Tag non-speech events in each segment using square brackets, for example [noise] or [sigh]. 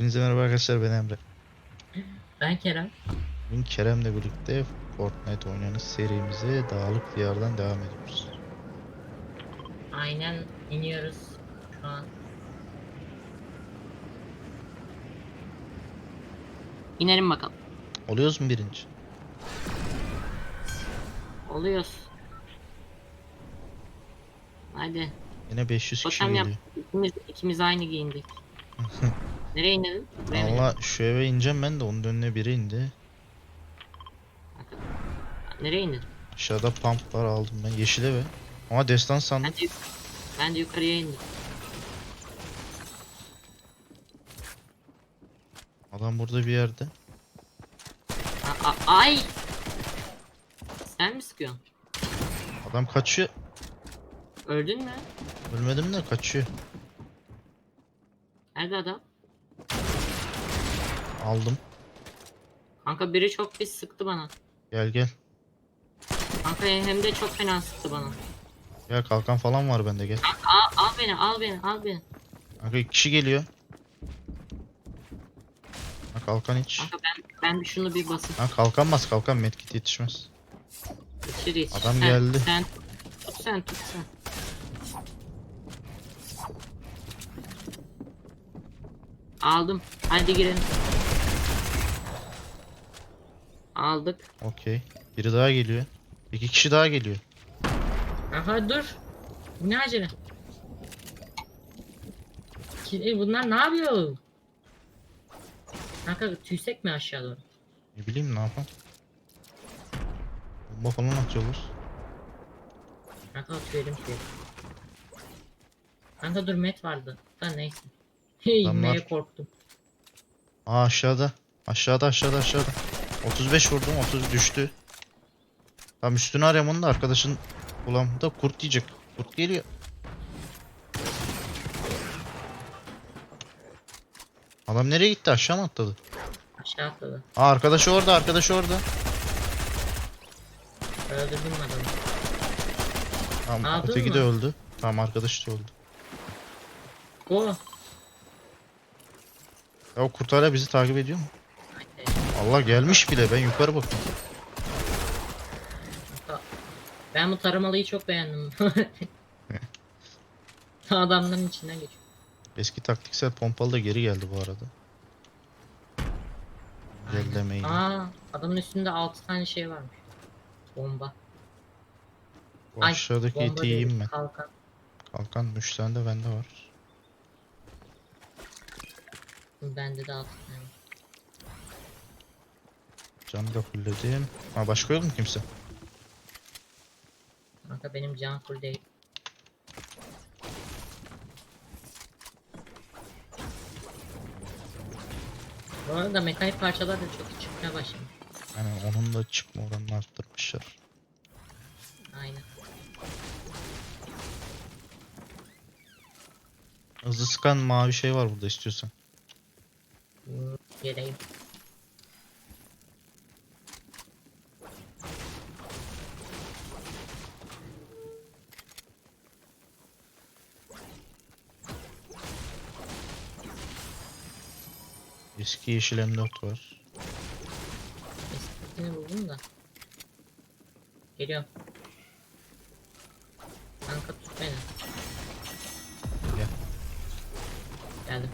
Hepinize merhaba arkadaşlar ben Emre. Ben Kerem. Bugün Kerem'le birlikte Fortnite oynayanız serimize Dağlık Diyar'dan devam ediyoruz. Aynen iniyoruz şu an. İnelim bakalım. Oluyoruz mu birinci? Oluyoruz. Hadi. Yine 500 kişi Totem yap. geliyor. İkimiz, ikimiz aynı giyindik. [laughs] Nereye inelim? Buraya mı? Valla şu eve ineceğim ben de onun önüne biri indi. Nereye inelim? Aşağıda pump var aldım ben. Yeşil eve. Ama destan sandım. Ben de, ben de yukarıya indim. Adam burada bir yerde. A- a- ay! Sen mi sıkıyorsun? Adam kaçıyor. Öldün mü? Ölmedim de kaçıyor. Nerede adam? Aldım. Kanka biri çok pis sıktı bana. Gel gel. Kanka hem de çok fena sıktı bana. Ya kalkan falan var bende gel. Al, al beni, al beni, al beni. Kanka iki kişi geliyor. Ha kalkan hiç. Kanka ben, ben bir şunu bir basayım. Ha kalkan bas kalkan medkit yetişmez. Yetişir yetişir. Adam Sen- geldi. Sen tut sen tut sen. Aldım. Hadi girelim. Aldık. Okey. Biri daha geliyor. İki kişi daha geliyor. Aha dur. Bu ne acele? Ki- e, bunlar ne yapıyor? Kanka tüysek mi aşağı doğru? Ne bileyim ne yapalım. Bomba falan atıyorlar. Kanka tüyelim tüyelim. Kanka dur met vardı. Da neyse. İnmeye Adamlar- [laughs] korktum. Aa aşağıda. Aşağıda aşağıda aşağıda. 35 vurdum 30 düştü. Tam üstünü arıyorum onu da arkadaşın kulağımda kurt yiyecek. Kurt geliyor. Adam nereye gitti aşağı mı atladı? Aşağı atladı. Aa arkadaşı orada arkadaşı orada. Öldürdüm adamı. Tamam Aldın öteki mı? de öldü. Tamam arkadaşı da öldü. O. Ya o kurt hala bizi takip ediyor mu? Allah gelmiş bile ben yukarı. Kanka, Ben bu taramalıyı çok beğendim. [laughs] Adamların içinden geçiyor. Eski taktiksel pompalı da geri geldi bu arada. Ellemeyle. Aa, adamın üstünde 6 tane şey varmış. Bomba. Bu aşağıdaki bomba iti değil, yiyeyim ben. Kalkan. Kalkan 3 tane de bende var. Bende de 6 tane. Canı da fullledim. Ha başka yok mu kimse? Kanka benim can full değil. Bu arada mekanik parçalar da çok çıkmaya başlamış. Yani onun da çıkma oranını arttırmışlar. Aynen. Hızlı sıkan mavi şey var burada istiyorsan. Geleyim. Eski yeşil M4 var. Eskisini buldum da. Geliyorum. Kanka tut beni. Gel. Geldim.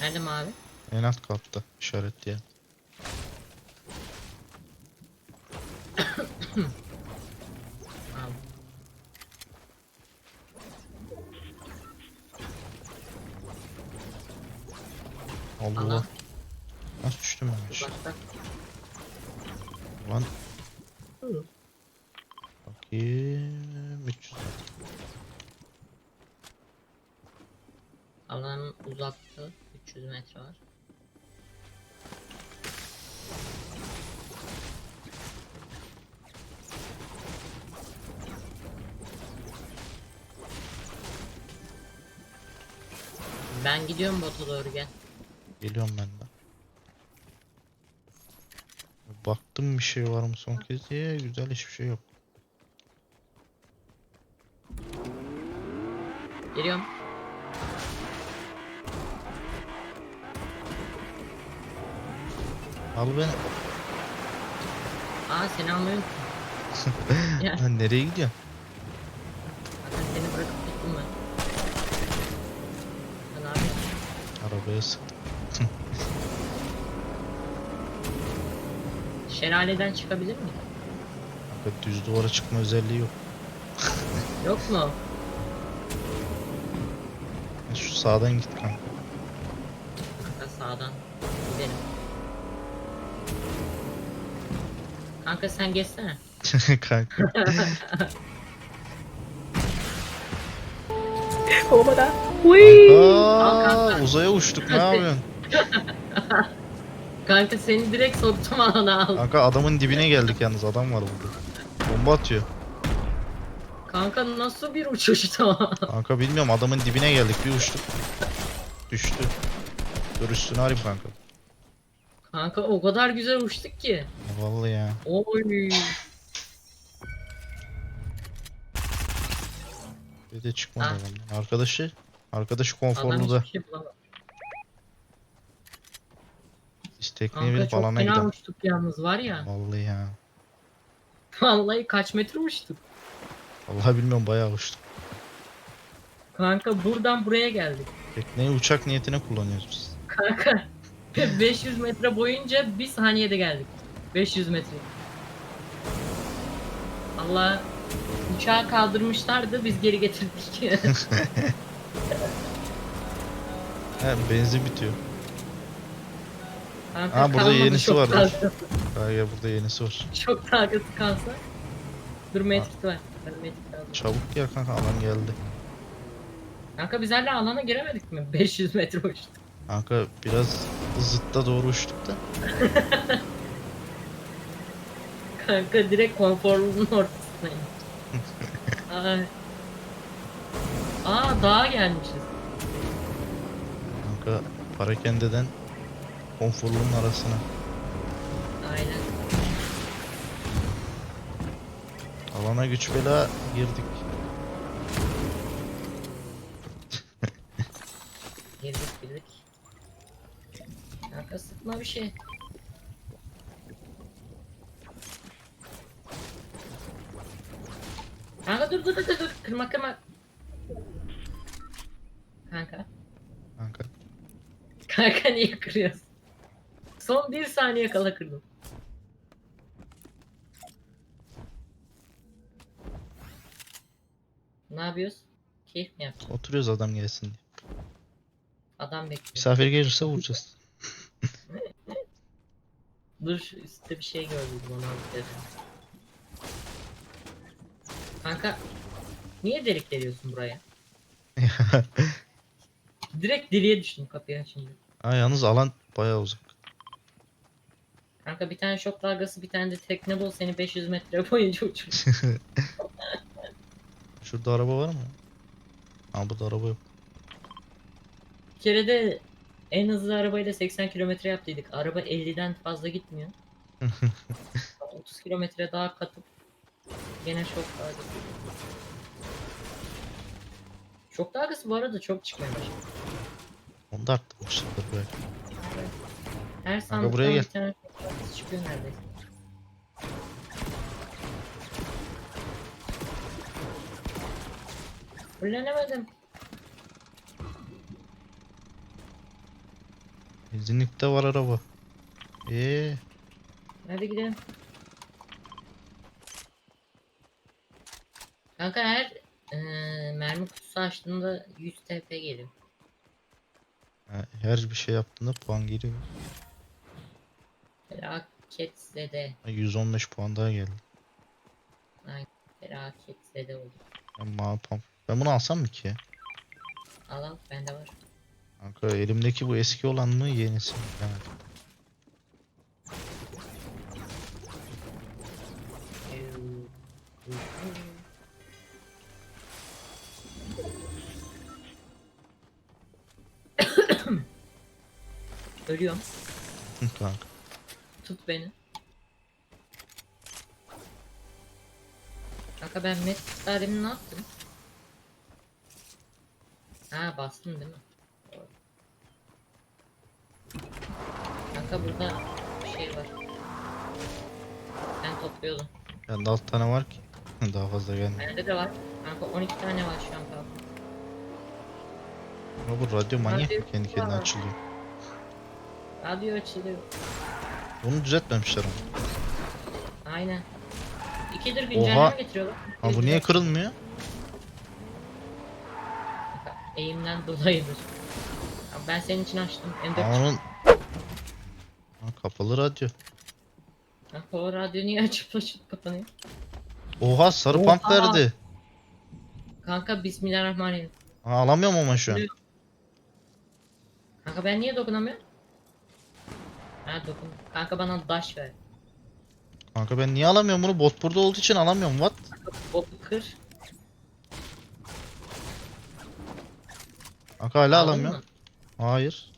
Nerede mavi? En alt katta işaretleyen. [coughs] Mavi. Allah. Allah. Nasıl düştüm ben aşağı? Uzakta. Lan bakayım. 300. Alanın uzakta 300 metre var. Ben gidiyorum bota doğru gel. Geliyorum ben de. Baktım bir şey var mı son kez diye güzel hiçbir şey yok. Geliyorum. Al beni. Aa seni almıyorum. Ya. [laughs] Lan nereye gidiyorsun? Zaten seni bırakıp gittim ben. Lan abi. Arabaya sıktım. [laughs] şelaleden çıkabilir mi? Kanka düz duvara çıkma özelliği yok. [laughs] Yok mu? Şu sağdan git kanka. Kanka sağdan gidelim. Kanka sen geçsene. [laughs] kanka. Aa, kanka. uzaya uçtuk ne yapıyorsun? [laughs] Kanka seni direkt soktum alana al. Kanka adamın dibine geldik yalnız adam var burada. Bomba atıyor. Kanka nasıl bir uçuştu? [laughs] Kanka bilmiyorum adamın dibine geldik bir uçtuk. Düştü. Dur üstünü arayayım kanka. Kanka o kadar güzel uçtuk ki. Vallahi ya. Oy. Bir de çıkmadı Ha. adamdan. Arkadaşı arkadaşı konforlu da hiçbir şey bulamadı. İstekliye Kanka bir çok alana fena gidelim. uçtuk yalnız var ya. Vallahi ya. Vallahi kaç metre uçtuk. Vallahi bilmiyorum bayağı uçtuk. Kanka buradan buraya geldik. Tekneyi uçak niyetine kullanıyoruz biz. Kanka [laughs] 500 metre boyunca bir saniyede geldik. 500 metre. Allah uçağı kaldırmışlardı biz geri getirdik. [laughs] He benzin bitiyor. Kanka Ha, burada kalmadı, yenisi çok takatı- Kanka burada yenisi var. Çok takatı kalsa. Dur metrik var. Ben aldım. Çabuk gel kanka alan geldi. Kanka biz hala alana giremedik mi? [laughs] 500 metre uçtuk. Kanka biraz zıtta doğru uçtuk da. [laughs] Kanka direkt konforlunun ortasındayım. [laughs] Ay. Aa dağa gelmişiz. Kanka parakendeden konforlunun arasına. Aynen. Alana güç bela girdik. Girdik girdik. Kanka sıkma bir şey. Kanka dur dur dur dur dur. Kırma kırma. Kanka. Kanka. Kanka niye kırıyorsun? Son bir saniye kala kırdım. Ne yapıyoruz? Keyif mi yapacağız? Oturuyoruz adam gelsin diye. Adam bekliyor. Misafir gelirse vuracağız. [laughs] Dur şu üstte bir şey gördüm onu dedim. Kanka niye delik deliyorsun buraya? [laughs] Direkt deliğe düştüm kapıyı açınca. ha yalnız alan bayağı uzak. Kanka bir tane şok dalgası bir tane de tekne bul seni 500 metre boyunca uçur. [laughs] [laughs] Şurada araba var mı? Ha burada araba yok. Bir kere de en hızlı arabayla 80 kilometre yaptıydık. Araba 50'den fazla gitmiyor. [laughs] 30 kilometre daha katıp gene şok dalgası. Şok dalgası bu arada çok çıkmaya başladı. Onu da arttırmışlardır belki. Her sandıktan buraya bir gel. tane şok çıkıyor neredeyse. Fullenemedim. Benzinlikte var araba. Eee Hadi gidelim. Kanka her eee, mermi kutusu açtığında 100 TP geliyor. her bir şey yaptığında puan geliyor. Felaket zede. Ha, 115 puan daha geldi. Felaket zede oldu. Ben pump. Ben bunu alsam mı ki? Al al bende var. Kanka elimdeki bu eski olan mı yenisi mi? Evet. Ölüyorum. Kanka. Tut beni. Kanka ben met demin ne yaptım? Ha bastın değil mi? Kanka burada bir şey var. Ben topluyordum. Bende 6 tane var ki. [laughs] Daha fazla gelmiyor. Bende de var. Kanka 12 tane var şu an kaldı. Ama bu radyo manyak Radyo kendi kendine açılıyor. Radyo açılıyor. Bunu düzeltmemişler ama. Aynen. İkidir güncelleme Oha. getiriyorlar. Ha bu niye kırılmıyor? Eğimden dolayıdır. Ya Ben senin için açtım. M4 Aa, onun... Ha, kapalı radyo. Kanka o radyo niye açıp açıp kapanıyor? Oha sarı Oha. pump verdi. Kanka bismillahirrahmanirrahim. Ha, alamıyorum ama şu an. Kanka ben niye dokunamıyorum? Ha dokun. Kanka bana daş ver. Kanka ben niye alamıyorum bunu? Bot burada olduğu için alamıyorum. What? Boku kır. Kanka hala Aldın alamıyorum. mı? Hayır.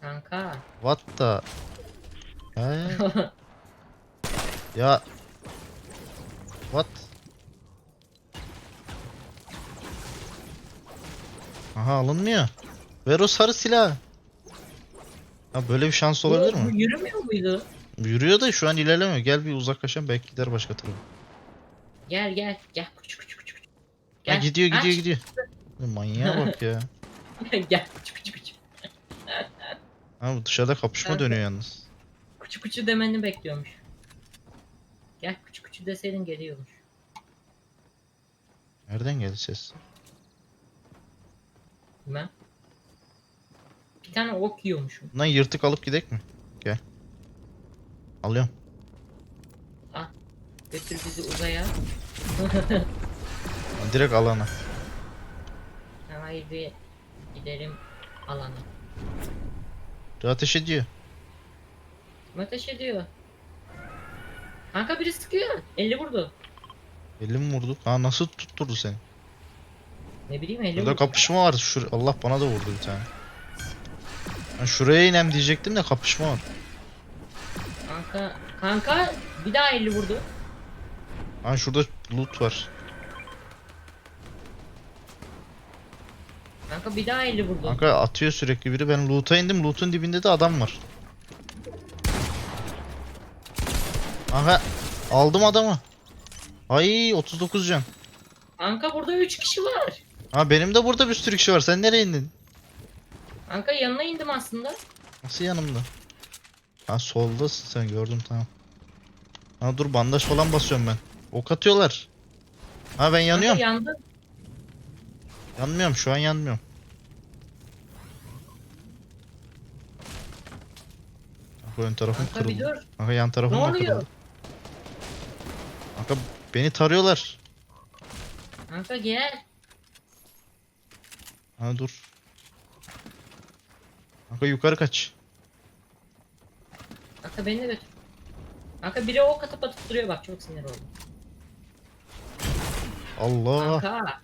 Kanka. What the? He? [laughs] ya. What? Aha alınmıyor. Ver o sarı silah. Ha böyle bir şans olabilir mi? yürümüyor muydu? Yürüyor da şu an ilerlemiyor. Gel bir uzaklaşalım belki gider başka tarafa. Gel gel. Gel küçük küçük küçük. Gel. gidiyor Ha, gidiyor gidiyor. Ya Manyağa bak ya. [laughs] gel küçük küçük küçük. Ha bu dışarıda kapışma dönüyor yalnız. Küçük küçük demeni bekliyormuş. Gel küçük küçük deseydin geliyormuş. Nereden geldi ses? Ben. Bir tane ok yiyormuşum. Bundan yırtık alıp gidek mi? Gel. Alıyorum. Götür bizi uzaya. [laughs] Ha, Direkt alana. Haydi gidelim alana. Bir Ateş ediyor. Kim ateş ediyor? Kanka biri sıkıyor. 50 vurdu. Elim vurdu. Ha nasıl tutturdu seni? Ne bileyim 50 Burada vurdu. kapışma var. Şur Allah bana da vurdu bir tane. Ben şuraya inem diyecektim de kapışma var. Kanka, kanka bir daha 50 vurdu. Ha şurada loot var. Kanka bir daha 50 vurdu. Kanka atıyor sürekli biri. Ben loot'a indim. Loot'un dibinde de adam var. Kanka aldım adamı. Ay 39 can. Kanka burada 3 kişi var. Ha benim de burada bir sürü kişi var. Sen nereye indin? Kanka yanına indim aslında. Nasıl yanımda? Ha soldasın sen gördüm tamam. Ha dur bandaj falan basıyorum ben. Ok atıyorlar. Ha ben yanıyorum. Kanka yandı. Yanmıyorum şu an yanmıyorum. Kanka ön tarafım Kanka bir kırıldı. dur. Kanka yan tarafım Ne da oluyor? kırıldı. Kanka beni tarıyorlar. Kanka gel. Ha dur. Kanka yukarı kaç. Kanka beni de götür. Kanka biri ok atıp atıp duruyor bak çok sinir oldum. Allah. Kanka.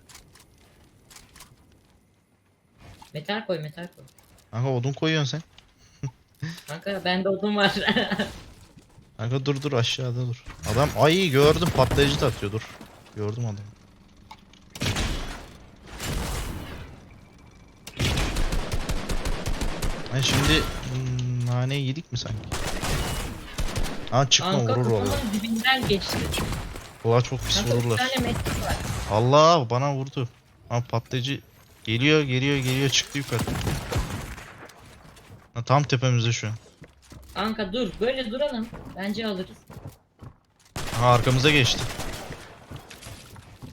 Metal koy metal koy. Kanka odun koyuyorsun sen. [laughs] Kanka bende odun var. Kanka dur dur aşağıda dur. Adam ay gördüm patlayıcı da atıyor dur. Gördüm adamı. Ben şimdi hmm, nane yedik mi sanki? Ha çıkma Kanka vurur valla. kutunun dibinden geçti. Valla çok pis Kanka bir vururlar. tane metal var. Allah bana vurdu. Ha patlayıcı geliyor geliyor geliyor çıktı yukarı. Ha, tam tepemizde şu an. Kanka dur böyle duralım. Bence alırız. Ha arkamıza geçti.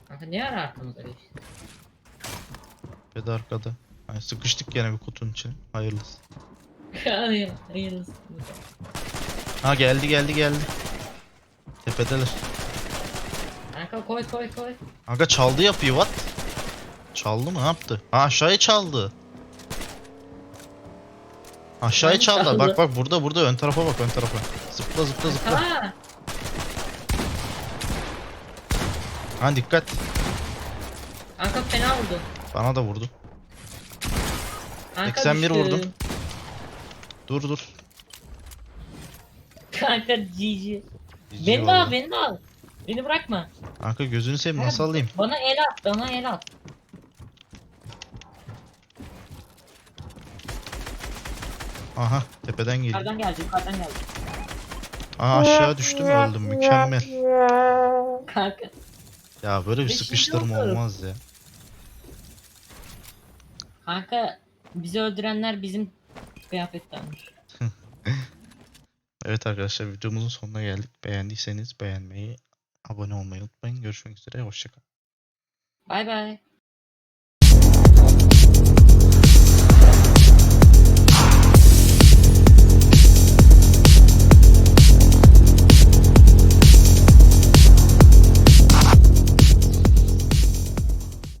Kanka ne ara arkamıza geçti? Ve de arkada. Ha, sıkıştık gene bir kutunun içine. Hayırlısı. [laughs] Hayır, hayırlısı. Ha geldi geldi geldi. Tepedeler. Kanka koy koy koy. Aga çaldı yapıyor what? Çaldı mı ne yaptı? Ha aşağıya çaldı. Aşağıya çaldı. çaldı? Bak bak burada burada ön tarafa bak ön tarafa. Zıpla zıpla zıpla. Ha, Ha dikkat. kanka fena vurdu. Bana da vurdu. Kanka 81 düştü. vurdum. Dur dur. [laughs] Kanka GG. GG Beni de al vallahi. beni de al. Beni bırakma. Kanka gözünü seveyim nasıl alayım? Bana el at bana el at. Aha tepeden geliyor. Yukarıdan geldi yukarıdan geldi. Aa aşağı düştüm öldüm mükemmel. Kanka. Ya böyle bir Beşinci sıkıştırma oldu. olmaz ya. Kanka bizi öldürenler bizim kıyafettenmiş. Evet arkadaşlar videomuzun sonuna geldik. Beğendiyseniz beğenmeyi, abone olmayı unutmayın. Görüşmek üzere. Hoşçakalın. Bay bay.